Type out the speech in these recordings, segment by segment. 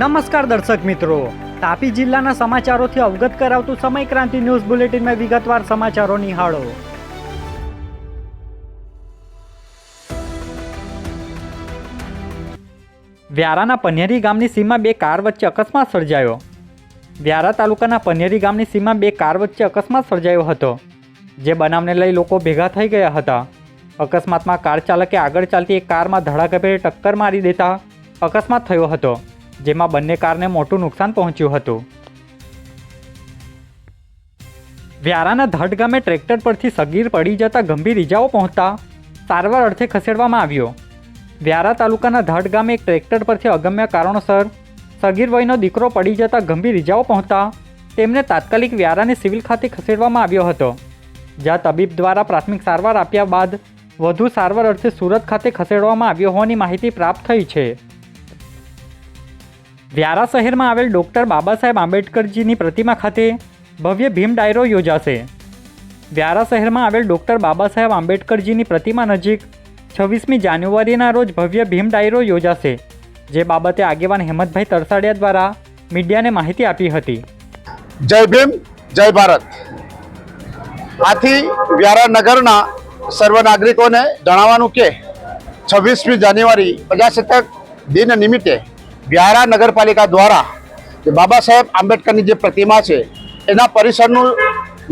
નમસ્કાર દર્શક મિત્રો. તાપી જિલ્લાના સમાચારોથી અવગત કરાવતું સમય ક્રાંતિ ન્યૂઝ બુલેટિનમાં વિગતવાર સમાચારો નિહાળો. વ્યારાના પનેરી ગામની સીમા બે કાર વચ્ચે અકસ્માત સર્જાયો. વ્યારા તાલુકાના પનેરી ગામની સીમા બે કાર વચ્ચે અકસ્માત સર્જાયો હતો, જે બનાવને લઈ લોકો ભેગા થઈ ગયા હતા. અકસ્માતમાં કાર ચાલકે આગળ ચાલતી એક કારમાં ધડાકાભેર ટક્કર મારી દેતા અકસ્માત થયો હતો. જેમાં બંને કારને મોટું નુકસાન પહોંચ્યું હતું. વ્યારાના ધડ ગામે ટ્રેક્ટર પરથી સગીર પડી જતા ગંભીર ઇજાઓ પહોંચતા સારવાર અર્થે ખસેડવામાં આવ્યો. વ્યારા તાલુકાના ધડ ગામે એક ટ્રેક્ટર પરથી અગમ્ય કારણોસર સગીર વયનો દીકરો પડી જતા ગંભીર ઇજાઓ પહોંચતા તેમને તાત્કાલિક વ્યારાને સિવિલ ખાતે ખસેડવામાં આવ્યો હતો. જ્યાં તબીબ દ્વારા પ્રાથમિક સારવાર આપ્યા બાદ વધુ સારવાર અર્થે સુરત ખાતે ખસેડવામાં આવ્યો હોવાની માહિતી પ્રાપ્ત થઈ છે. વ્યારા શહેરમાં આવેલ ડૉક્ટર બાબા સાહેબ આંબેડકરજીની પ્રતિમા ખાતે ભવ્ય ભીમ ડાયરો યોજાશે. વ્યારા શહેરમાં આવેલ ડૉક્ટર બાબા સાહેબ આંબેડકરજીની પ્રતિમા નજીક છવ્વીસમી જાન્યુઆરીના રોજ ભવ્ય ભીમ ડાયરો યોજાશે, જે બાબતે આગેવાન હેમંતભાઈ તરસાડિયા દ્વારા મીડિયાને માહિતી આપી હતી. જય ભીમ, જય ભારત. આથી વ્યારા નગરના સર્વ નાગરિકોને જણાવવાનું કે છવ્વીસમી જાન્યુઆરી પ્રજાસત્તાક દિન નિમિત્તે વ્યારા નગરપાલિકા દ્વારા જે બાબા સાહેબ આંબેડકરની જે પ્રતિમા છે, એના પરિસરનું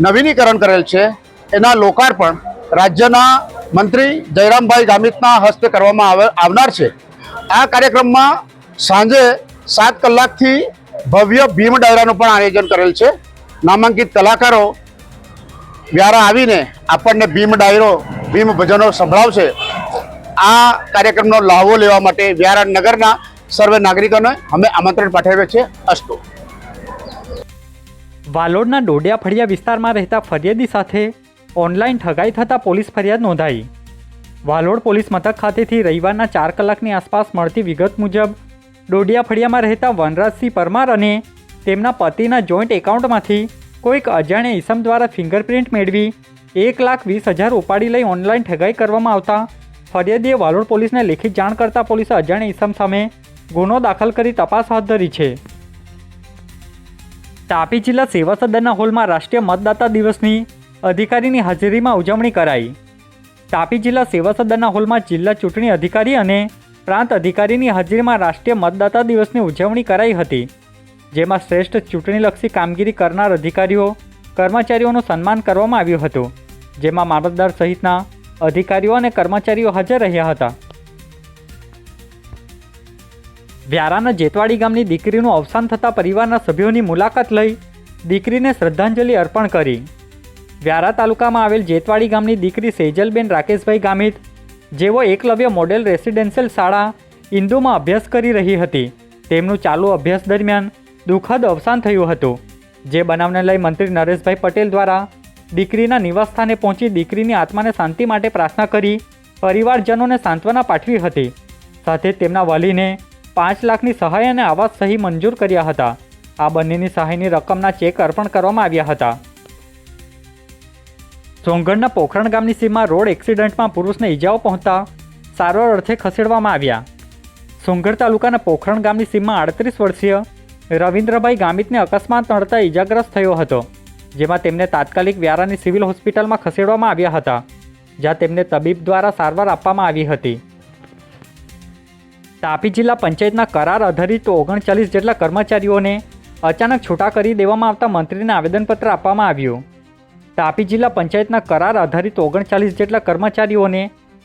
નવીનીકરણ કરેલ છે. એના લોકાર્પણ રાજ્યના મંત્રી જયરામભાઈ ગામિતના હસ્તે કરવામાં આવે, આવનાર છે. આ કાર્યક્રમમાં સાંજે સાત કલાકથી ભવ્ય ભીમ ડાયરાનું પણ આયોજન કરેલ છે. નામાંકિત કલાકારો વ્યારા આવીને આપણને ભીમ ડાયરો, ભીમ ભજનો સંભળાવશે. આ કાર્યક્રમનો લાભો લેવા માટે વ્યારા નગરના સર્વે નાગરિકોને અમે આમંત્રણ પાઠવીએ છીએ. અસ્તુ. વાલોડના ડોડિયા ફળિયા વિસ્તારમાં રહેતા ફરિયાદી સાથે ઓનલાઈન ઠગાઈ થતાં પોલીસ ફરિયાદ નોંધાઈ. વાલોડ પોલીસ મથક ખાતેથી રવિવારના ચાર કલાકની આસપાસ મળતી વિગત મુજબ, ડોડિયા ફળિયામાં રહેતા વનરાજસિંહ પરમાર અને તેમના પતિના જોઈન્ટ એકાઉન્ટમાંથી કોઈક અજાણ્યા ઈસમ દ્વારા ફિંગરપ્રિન્ટ મેળવી એક લાખ વીસ હજાર ઉપાડી લઈ ઓનલાઈન ઠગાઈ કરવામાં આવતા ફરિયાદીએ વાલોડ પોલીસને લેખિત જાણ કરતા પોલીસે અજાણ્યા ઈસમ સામે ગુનો દાખલ કરી તપાસ હાથ ધરી છે. તાપી જિલ્લા સેવા સદનના હોલમાં રાષ્ટ્રીય મતદાતા દિવસની અધિકારીની હાજરીમાં ઉજવણી કરાઈ. તાપી જિલ્લા સેવા સદનના હોલમાં જિલ્લા ચૂંટણી અધિકારી અને પ્રાંત અધિકારીની હાજરીમાં રાષ્ટ્રીય મતદાતા દિવસની ઉજવણી કરાઈ હતી, જેમાં શ્રેષ્ઠ ચૂંટણીલક્ષી કામગીરી કરનાર અધિકારીઓ, કર્મચારીઓનું સન્માન કરવામાં આવ્યું હતું, જેમાં મામલતદાર સહિતના અધિકારીઓ અને કર્મચારીઓ હાજર રહ્યા હતા. વ્યારાના જેતવાડી ગામની દીકરીનું અવસાન થતાં પરિવારના સભ્યોની મુલાકાત લઈ દીકરીને શ્રદ્ધાંજલિ અર્પણ કરી. વ્યારા તાલુકામાં આવેલ જેતવાડી ગામની દીકરી સેજલબેન રાકેશભાઈ ગામિત, જેઓ એકલવ્ય મોડેલ રેસિડેન્શિયલ શાળા ઇન્દુમાં અભ્યાસ કરી રહી હતી. તેમનું ચાલુ અભ્યાસ દરમિયાન દુઃખદ અવસાન થયું હતું, જે બનાવને લઈ મંત્રી નરેશભાઈ પટેલ દ્વારા દીકરીના નિવાસસ્થાને પહોંચી દીકરીની આત્માને શાંતિ માટે પ્રાર્થના કરી પરિવારજનોને સાંત્વના પાઠવી હતી. સાથે તેમના વાલીને પાંચ લાખની સહાય અને આવાસ સહી મંજૂર કર્યા હતા. આ બંનેની સહાયની રકમના ચેક અર્પણ કરવામાં આવ્યા હતા. સોંગઢના પોખરણ ગામની સીમા રોડ એક્સિડન્ટમાં પુરુષને ઈજાઓ પહોંચતા સારવાર અર્થે ખસેડવામાં આવ્યા. સોંગઢ તાલુકાના પોખરણ ગામની સીમમાં આડત્રીસ વર્ષીય રવિન્દ્રભાઈ ગામિતને અકસ્માત નડતા ઈજાગ્રસ્ત થયો હતો, જેમાં તેમને તાત્કાલિક વ્યારાની સિવિલ હોસ્પિટલમાં ખસેડવામાં આવ્યા હતા, જ્યાં તેમને તબીબ દ્વારા સારવાર આપવામાં આવી હતી. તાપી જિલ્લા પંચાયતના કરાર આધારિત ઓગણચાલીસ જેટલા કર્મચારીઓને અચાનક છૂટા કરી દેવામાં આવતા મંત્રીને આવેદનપત્ર આપવામાં આવ્યું. તાપી જિલ્લા પંચાયતના કરાર આધારિત ઓગણચાલીસ જેટલા કર્મચારીઓને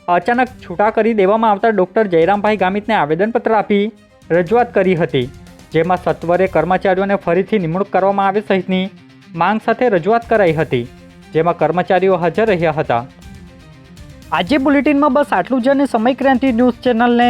અચાનક છૂટા કરી દેવામાં આવતા ડૉક્ટર જયરામભાઈ ગામિતને આવેદનપત્ર આપી રજૂઆત કરી હતી, જેમાં સત્વરે કર્મચારીઓને ફરીથી નિમણૂક કરવામાં આવે સહિતની માંગ સાથે રજૂઆત કરાઈ હતી, જેમાં કર્મચારીઓ હાજર રહ્યા હતા. આજે બુલેટિનમાં બસ આટલું જ અને સમય ક્રાંતિ ન્યૂઝ ચેનલને